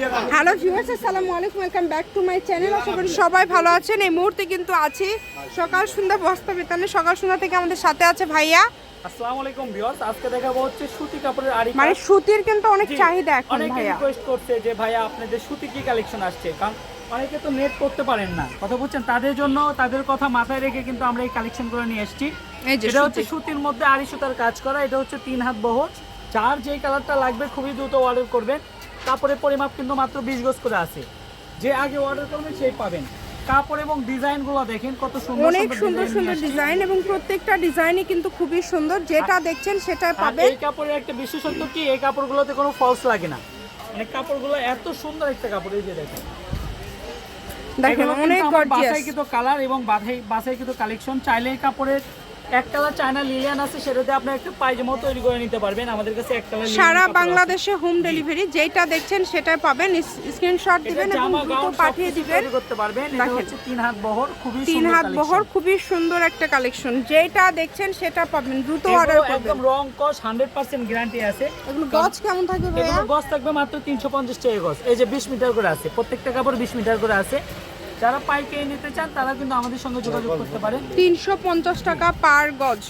Hello viewers আসসালামু আলাইকুম welcome back to my channel. আশা করি সবাই ভালো আছেন। এই মুহূর্তে কিন্তু আছি সকাল সন্ধ্যা বস্তা বেতানে সকাল সন্ধ্যা থেকে আমাদের সাথে আছে ভাইয়া। আসসালামু আলাইকুম ভিউয়ার্স আজকে দেখাবো হচ্ছে সুতি কাপড়ের মানে সুতির কিন্তু অনেক চাহিদা এখন অনেকে ভাইয়া। রিকোয়েস্ট করছে যে ভাইয়া আপনাদের সুতি কি কালেকশন আসছে? কারণ অনেকে তো নেট করতে পারেন না। কথা বলছেন তাদের জন্য তাদের কথা মাথায় রেখে কিন্তু আমরা এই কালেকশন করে নিয়ে এসেছি। এটা হচ্ছে সুতির মধ্যে আড়ি সুতার কাজ করা। এটা হচ্ছে তিন হাত বহর যার যেই কালারটা লাগবে খুবই দ্রুত অর্ডার করবেন। কাপড়ের পরিমাপ কিন্তু মাত্র বিশ গজ করে আছে। যে আগে অর্ডার করবেন সেই পাবেন। কাপড় এবং ডিজাইনগুলো দেখেন কত সুন্দর অনেক সুন্দর সুন্দর ডিজাইন এবং প্রত্যেকটা ডিজাইনই কিন্তু খুবই সুন্দর। যেটা দেখছেন সেটা পাবেন। এই কাপড়ের একটা বিশেষত্ব কি? এই কাপড়গুলোতে কোনো ফলস লাগে না। মানে কাপড়গুলো এত সুন্দর একটা কাপড় এই যে দেখেন। দেখেন অনেক গর্জিয়াস বাছাইকৃত কালার এবং বাছাই বাছাইকৃত কালেকশন চাইলে এই কাপড়ের এক কালার চায়না লিলিয়ান আছে সেটাতে আপনি একটা পায়জামাও তৈরি করে নিতে পারবেন। আমাদের কাছে এক কালার সারা বাংলাদেশে হোম ডেলিভারি যেটা দেখছেন সেটা পাবেন। স্ক্রিনশট দিবেন এবং দ্রুত পাঠিয়ে দিবেন। করতে পারবেন। এটা হচ্ছে তিন হাত বহর খুবই তিন সুন্দর হাত বহর খুবই সুন্দর একটা কালেকশন যেটা দেখছেন সেটা পাবেন। দ্রুত অর্ডার করবেন। একদম রং কস হান্ড্রেড পার্সেন্ট গ্যারান্টি আছে। এগুলো গজ কেমন থাকবে ভাইয়া? এগুলো গজ থাকবে মাত্র তিনশো পঞ্চাশ টাকা গজ এই যে বিশ মিটার করে আছে প্রত্যেকটা কাপড় বিশ মিটার করে আছে। যারা পাইকারি নিতে চান তারা কিন্তু আমাদের সঙ্গে যোগাযোগ করতে পারেন তিনশো পঞ্চাশ টাকা পার গজ।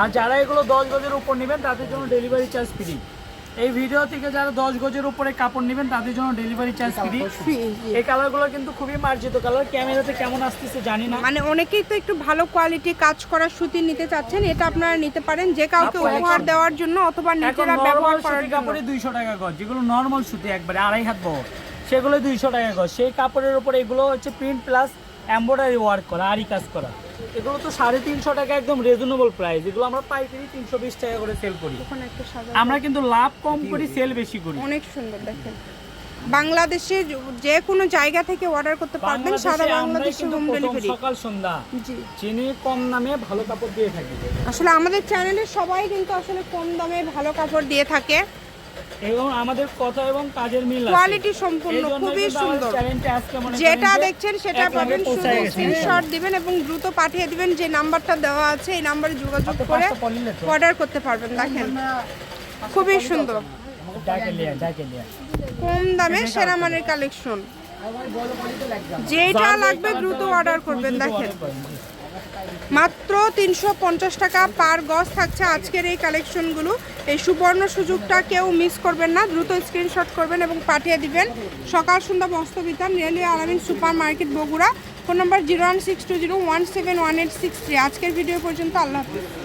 আর যারা এগুলো দশ গজের উপর নেবেন তাদের জন্য ডেলিভারি চার্জ ফ্রি এই ভিডিও থেকে যারা দশ গজের উপরে কাপড় নেবেন তাদের জন্য ডেলিভারি চার্জ ফ্রি এই কালারগুলো কিন্তু খুবই মার্জিত কালার ক্যামেরাতে কেমন আসতেছে জানি না। মানে অনেকেই তো একটু ভালো কোয়ালিটি কাজ করা সুতি নিতে চাচ্ছেন এটা আপনারা নিতে পারেন। যে কাউকে উপহার দেওয়ার জন্য অথবা নিজেরা ব্যবহার করার জন্য কাপড়ে দুইশো টাকা গজ যেগুলো নর্মাল সুতি একবারে আড়াই হাত বহর সেগুলো দুইশো টাকা গজ সেই কাপড়ের উপর এগুলো হচ্ছে প্রিন্ট প্লাস এমব্রয়ডারি ওয়ার্ক করা আরি কাজ করা। এগুলো তো সাড়ে তিনশো টাকা একদম রিজনেবল প্রাইস এগুলো আমরা পাইকারি তিনশো বিশ টাকা করে সেল করি। আমরা কিন্তু লাভ কম করি সেল বেশি করি। অনেক সুন্দর দেখেন। বাংলাদেশে যে কোনো জায়গা থেকে অর্ডার করতে পারবেন সারা বাংলাদেশে হোম ডেলিভারি সকাল সন্ধ্যা। চিনি কম দামে ভালো কাপড় দিয়ে থাকি। আসলে আমাদের চ্যানেলে সবাই কিন্তু আসলে কম দামে ভালো কাপড় দিয়ে থাকে। এবং আমাদের কথা এবং কাজের মিল আছে। কোয়ালিটি সম্পূর্ণ খুবই সুন্দর। যেটা দেখছেন সেটা পাবেন শুধু স্ক্রিনশট দিবেন এবং দ্রুত পাঠিয়ে দিবেন যে নাম্বারটা দেওয়া আছে এই নাম্বারে যোগাযোগ করে পলিলে তো। অর্ডার করতে পারবেন দেখেন। খুবই সুন্দর। কম দামে সেরা মানের কালেকশন যেটা লাগবে দ্রুত অর্ডার করবেন দেখেন। মাত্র তিনশো পঞ্চাশ টাকা পার গজ থাকছে আজকের এই কালেকশনগুলো এই সুবর্ণ সুযোগটা কেউ মিস করবেন না, দ্রুত স্ক্রিনশট করবেন এবং পাঠিয়ে দিবেন। সকাল সন্ধ্যা মস্তবিতান railway Alamin super market Bogura. Phone number zero one six two zero one seven one eight six three আজকের ভিডিও পর্যন্ত আল্লাহ হাফিজ।